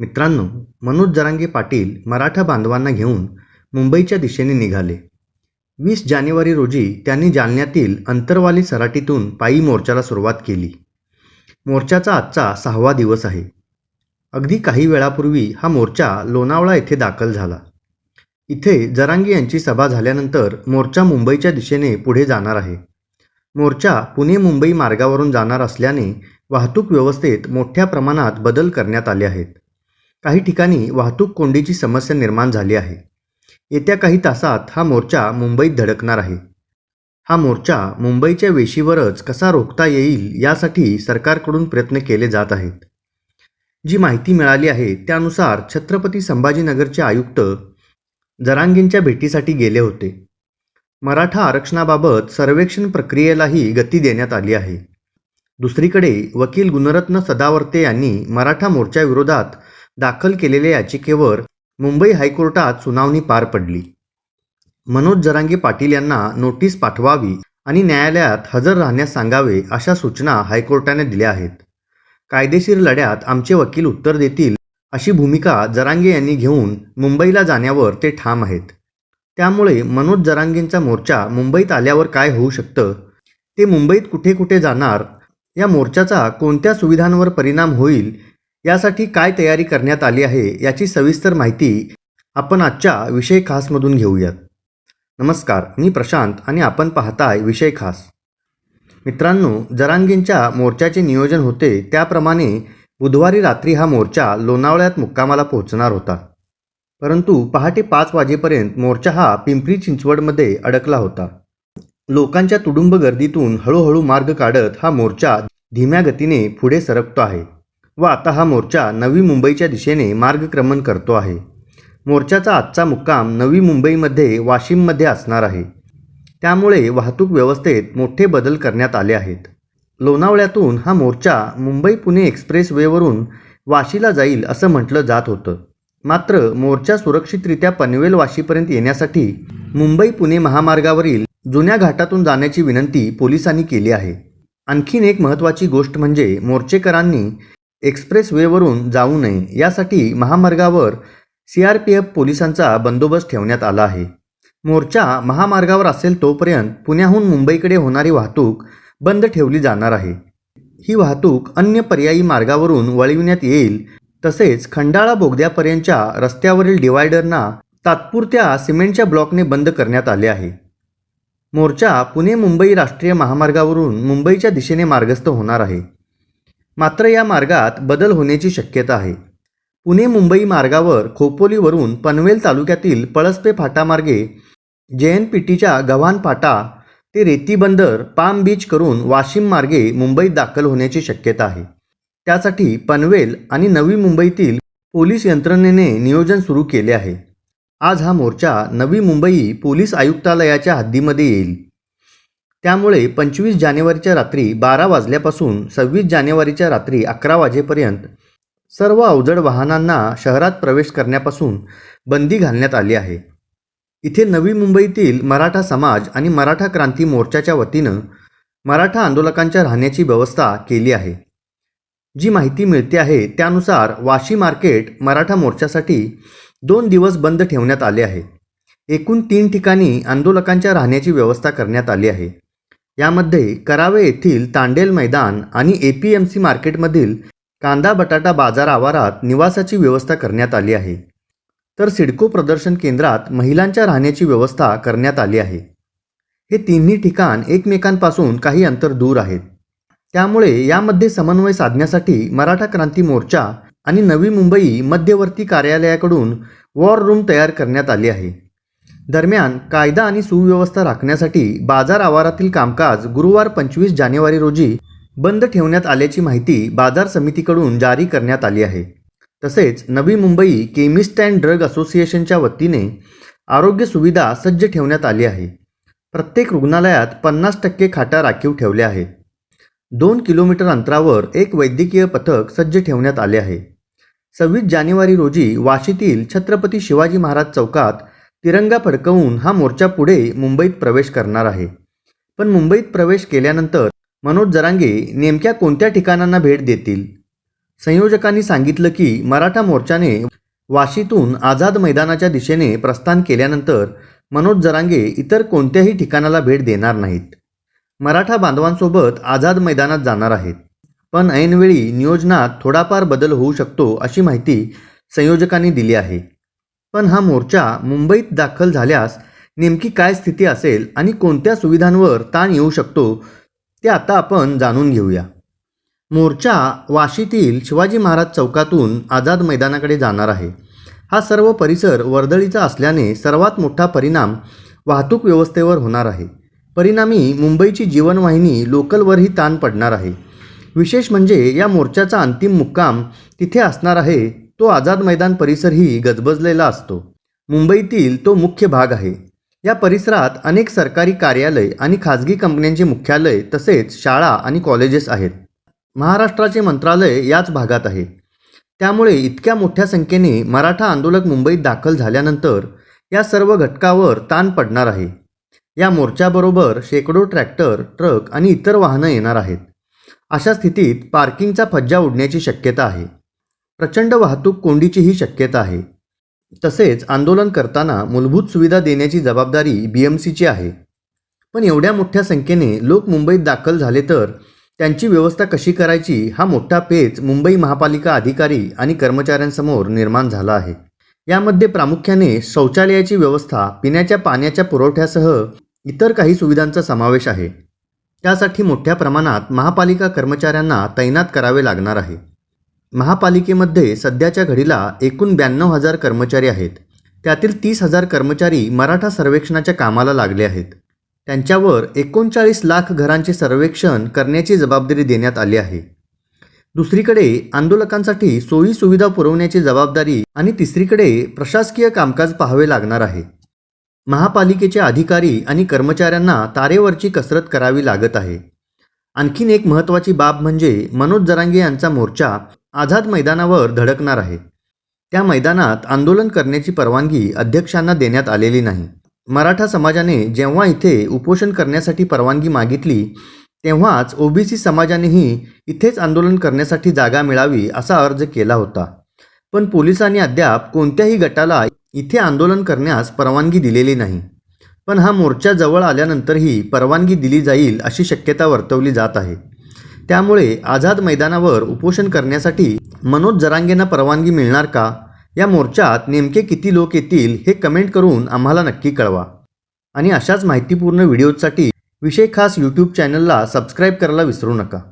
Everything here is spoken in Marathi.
मित्रांनो मनोज जरांगे पाटील मराठा बांधवांना घेऊन मुंबईच्या दिशेने निघाले. वीस जानेवारी रोजी त्यांनी जालन्यातील अंतरवाली सराटीतून पायी मोर्चाला सुरुवात केली. मोर्चाचा आजचा सहावा दिवस आहे. अगदी काही वेळापूर्वी हा मोर्चा लोणावळा येथे दाखल झाला. इथे जरांगे यांची सभा झाल्यानंतर मोर्चा मुंबईच्या दिशेने पुढे जाणार आहे. मोर्चा पुणे मुंबई मार्गावरून जाणार असल्याने वाहतूक व्यवस्थेत मोठ्या प्रमाणात बदल करण्यात आले आहेत. काही ठिकाणी वाहतूक कोंडीची समस्या निर्माण झाली आहे. येत्या काही तासात हा मोर्चा मुंबईत धडकणार आहे. हा मोर्चा मुंबईच्या वेशीवरच कसा रोखता येईल यासाठी सरकारकडून प्रयत्न केले जात आहेत. जी माहिती मिळाली आहे त्यानुसार छत्रपती संभाजीनगरचे आयुक्त जरांगींच्या भेटीसाठी गेले होते. मराठा आरक्षणाबाबत सर्वेक्षण प्रक्रियेलाही गती देण्यात आली आहे. दुसरीकडे वकील गुणरत्न सदावर्ते यांनी मराठा मोर्चाविरोधात दाखल केलेल्या याचिकेवर मुंबई हायकोर्टात सुनावणी पार पडली. मनोज जरांगे पाटील यांना नोटीस पाठवावी आणि न्यायालयात हजर राहण्यास सांगावे अशा सूचना हायकोर्टाने दिल्या आहेत. कायदेशीर लढ्यात आमचे वकील उत्तर देतील अशी भूमिका जरांगे यांनी घेऊन मुंबईला जाण्यावर ते ठाम आहेत. त्यामुळे मनोज जरांगेंचा मोर्चा मुंबईत आल्यावर काय होऊ शकतं? ते मुंबईत कुठे कुठे जाणार? या मोर्चाचा कोणत्या सुविधांवर परिणाम होईल? यासाठी काय तयारी करण्यात आली आहे याची सविस्तर माहिती आपण आजच्या विषय खासमधून घेऊयात. नमस्कार मी प्रशांत आणि आपण पाहताय विषय खास. मित्रांनो जरांगींच्या मोर्चाचे नियोजन होते त्याप्रमाणे बुधवारी रात्री हा मोर्चा लोणावळ्यात मुक्कामाला पोहोचणार होता. परंतु पहाटे पाच वाजेपर्यंत मोर्चा हा पिंपरी चिंचवडमध्ये अडकला होता. लोकांच्या तुडुंब गर्दीतून हळूहळू मार्ग काढत हा मोर्चा धीम्या गतीने पुढे सरकतो आहे. व आता हा मोर्चा नवी मुंबईच्या दिशेने मार्गक्रमण करतो आहे. मोर्चाचा आजचा मुक्काम नवी मुंबईमध्ये वाशिममध्ये असणार आहे. त्यामुळे वाहतूक व्यवस्थेत मोठे बदल करण्यात आले आहेत. लोणावळ्यातून हा मोर्चा मुंबई पुणे एक्सप्रेसवेवरून वाशीला जाईल असं म्हटलं जात होतं. मात्र मोर्चा सुरक्षितरित्या पनवेल वाशीपर्यंत येण्यासाठी मुंबई पुणे महामार्गावरील जुन्या घाटातून जाण्याची विनंती पोलिसांनी केली आहे. आणखीन एक महत्त्वाची गोष्ट म्हणजे मोर्चेकरांनी एक्सप्रेस वेवरून जाऊ नये यासाठी महामार्गावर सी आर पी एफ पोलिसांचा बंदोबस्त ठेवण्यात आला आहे. मोर्चा महामार्गावर असेल तोपर्यंत पुण्याहून मुंबईकडे होणारी वाहतूक बंद ठेवली जाणार आहे. ही वाहतूक अन्य पर्यायी मार्गावरून वळविण्यात येईल तसेच खंडाळा बोगद्यापर्यंतच्या रस्त्यावरील डिवायडरना तात्पुरत्या सिमेंटच्या ब्लॉकने बंद करण्यात आले आहे. मोर्चा पुणे मुंबई राष्ट्रीय महामार्गावरून मुंबईच्या दिशेने मार्गस्थ होणार आहे. मात्र या मार्गात बदल होण्याची शक्यता आहे. पुणे मुंबई मार्गावर खोपोलीवरून पनवेल तालुक्यातील पळसपे फाटामार्गे जे एन पी टीच्या गव्हाण फाटा ते रेती बंदर पाम बीच करून वाशिम मार्गे मुंबईत दाखल होण्याची शक्यता आहे. त्यासाठी पनवेल आणि नवी मुंबईतील पोलीस यंत्रणेने नियोजन सुरू केले आहे. आज हा मोर्चा नवी मुंबई पोलीस आयुक्तालयाच्या हद्दीमध्ये येईल. त्यामुळे पंचवीस जानेवारीच्या रात्री बारा वाजल्यापासून सव्वीस जानेवारीच्या रात्री अकरा वाजेपर्यंत सर्व अवजड वाहनांना शहरात प्रवेश करण्यापासून बंदी घालण्यात आली आहे. इथे नवी मुंबईतील मराठा समाज आणि मराठा क्रांती मोर्चाच्या वतीनं मराठा आंदोलकांच्या राहण्याची व्यवस्था केली आहे. जी माहिती मिळते आहे त्यानुसार वाशी मार्केट मराठा मोर्चासाठी दोन दिवस बंद ठेवण्यात आले आहे. एकूण तीन ठिकाणी आंदोलकांच्या राहण्याची व्यवस्था करण्यात आली आहे. यामध्ये करावे येथील तांडेल मैदान आणि ए पी एम सी मार्केटमधील कांदा बटाटा बाजार आवारात निवासाची व्यवस्था करण्यात आली आहे. तर सिडको प्रदर्शन केंद्रात महिलांच्या राहण्याची व्यवस्था करण्यात आली आहे. हे तिन्ही ठिकाण एकमेकांपासून काही अंतर दूर आहेत. त्यामुळे यामध्ये समन्वय साधण्यासाठी मराठा क्रांती मोर्चा आणि नवी मुंबई मध्यवर्ती कार्यालयाकडून वॉर रूम तयार करण्यात आली आहे. दरम्यान कायदा आणि सुव्यवस्था राखण्यासाठी बाजार आवारातील कामकाज गुरुवार पंचवीस जानेवारी रोजी बंद ठेवण्यात आल्याची माहिती बाजार समितीकडून जारी करण्यात आली आहे. तसेच Navi Mumbai chemist and drug असोसिएशनच्या वतीने आरोग्य सुविधा सज्ज ठेवण्यात आली आहे. प्रत्येक रुग्णालयात पन्नास टक्के खाटा राखीव ठेवल्या आहेत. दोन किलोमीटर अंतरावर एक वैद्यकीय पथक सज्ज ठेवण्यात आले आहे. सव्वीस जानेवारी रोजी वाशीतील छत्रपती शिवाजी महाराज चौकात तिरंगा फडकवून हा मोर्चा पुढे मुंबईत प्रवेश करणार आहे. पण मुंबईत प्रवेश केल्यानंतर मनोज जरांगे नेमक्या कोणत्या ठिकाणांना भेट देतील? संयोजकांनी सांगितलं की मराठा मोर्चाने वाशीतून आझाद मैदानाच्या दिशेने प्रस्थान केल्यानंतर मनोज जरांगे इतर कोणत्याही ठिकाणाला भेट देणार नाहीत. मराठा बांधवांसोबत आझाद मैदानात जाणार आहेत. पण ऐनवेळी नियोजनात थोडाफार बदल होऊ शकतो अशी माहिती संयोजकांनी दिली आहे. पण हा मोर्चा मुंबईत दाखल झाल्यास नेमकी काय स्थिती असेल आणि कोणत्या सुविधांवर ताण येऊ शकतो ते आता आपण जाणून घेऊया. मोर्चा वाशीतील शिवाजी महाराज चौकातून आझाद मैदानाकडे जाणार आहे. हा सर्व परिसर वर्दळीचा असल्याने सर्वात मोठा परिणाम वाहतूक व्यवस्थेवर होणार आहे. परिणामी मुंबईची जीवनवाहिनी लोकलवरही ताण पडणार आहे. विशेष म्हणजे या मोर्चाचा अंतिम मुक्काम तिथे असणार आहे तो आझाद मैदान परिसरही गजबजलेला असतो. मुंबईतील तो मुख्य भाग आहे. या परिसरात अनेक सरकारी कार्यालय आणि खाजगी कंपन्यांचे मुख्यालय तसेच शाळा आणि कॉलेजेस आहेत. महाराष्ट्राचे मंत्रालय याच भागात आहे. त्यामुळे इतक्या मोठ्या संख्येने मराठा आंदोलक मुंबईत दाखल झाल्यानंतर या सर्व घटकावर ताण पडणार आहे. या मोर्चाबरोबर शेकडो ट्रॅक्टर ट्रक आणि इतर वाहनं येणार आहेत. अशा स्थितीत पार्किंगचा फज्जा उडण्याची शक्यता आहे. प्रचंड वाहतूक कोंडीचीही शक्यता आहे. तसेच आंदोलन करताना मूलभूत सुविधा देण्याची जबाबदारी बी एम सीची आहे. पण एवढ्या मोठ्या संख्येने लोक मुंबईत दाखल झाले तर त्यांची व्यवस्था कशी करायची हा मोठा पेच मुंबई महापालिका अधिकारी आणि कर्मचाऱ्यांसमोर निर्माण झाला आहे. यामध्ये प्रामुख्याने शौचालयाची व्यवस्था पिण्याच्या पाण्याच्या पुरवठ्यासह इतर काही सुविधांचा समावेश आहे. त्यासाठी मोठ्या प्रमाणात महापालिका कर्मचाऱ्यांना तैनात करावे लागणार आहे. महापालिकेमध्ये सध्याच्या घडीला एकूण ब्याण्णव हजार कर्मचारी आहेत. त्यातील तीस हजार कर्मचारी मराठा सर्वेक्षणाच्या कामाला लागले आहेत. त्यांच्यावर एकोणचाळीस लाख घरांचे सर्वेक्षण करण्याची जबाबदारी देण्यात आली आहे. दुसरीकडे आंदोलकांसाठी सोयी सुविधा पुरवण्याची जबाबदारी आणि तिसरीकडे प्रशासकीय कामकाज पाहावे लागणार आहे. महापालिकेचे अधिकारी आणि कर्मचाऱ्यांना तारेवरची कसरत करावी लागत आहे. आणखीन एक महत्त्वाची बाब म्हणजे मनोज जरांगे यांचा मोर्चा आझाद मैदानावर धडकणार आहे. त्या मैदानात आंदोलन करण्याची परवानगी अध्यक्षांना देण्यात आलेली नाही. मराठा समाजाने जेव्हा इथे उपोषण करण्यासाठी परवानगी मागितली तेव्हाच ओबीसी समाजानेही इथेच आंदोलन करण्यासाठी जागा मिळावी असा अर्ज केला होता. पण पोलिसांनी अद्याप कोणत्याही गटाला इथे आंदोलन करण्यास परवानगी दिलेली नाही. पण हा मोर्चा जवळ आल्यानंतरही परवानगी दिली जाईल अशी शक्यता वर्तवली जात आहे. त्यामुळे आझाद मैदानावर उपोषण करण्यासाठी मनोज जरांगेंना परवानगी मिळणार का? या मोर्चात नेमके किती लोक येतील हे कमेंट करून आम्हाला नक्की कळवा. आणि अशाच माहितीपूर्ण व्हिडिओजसाठी विषय खास यूट्यूब चॅनलला सबस्क्राईब करायला विसरू नका.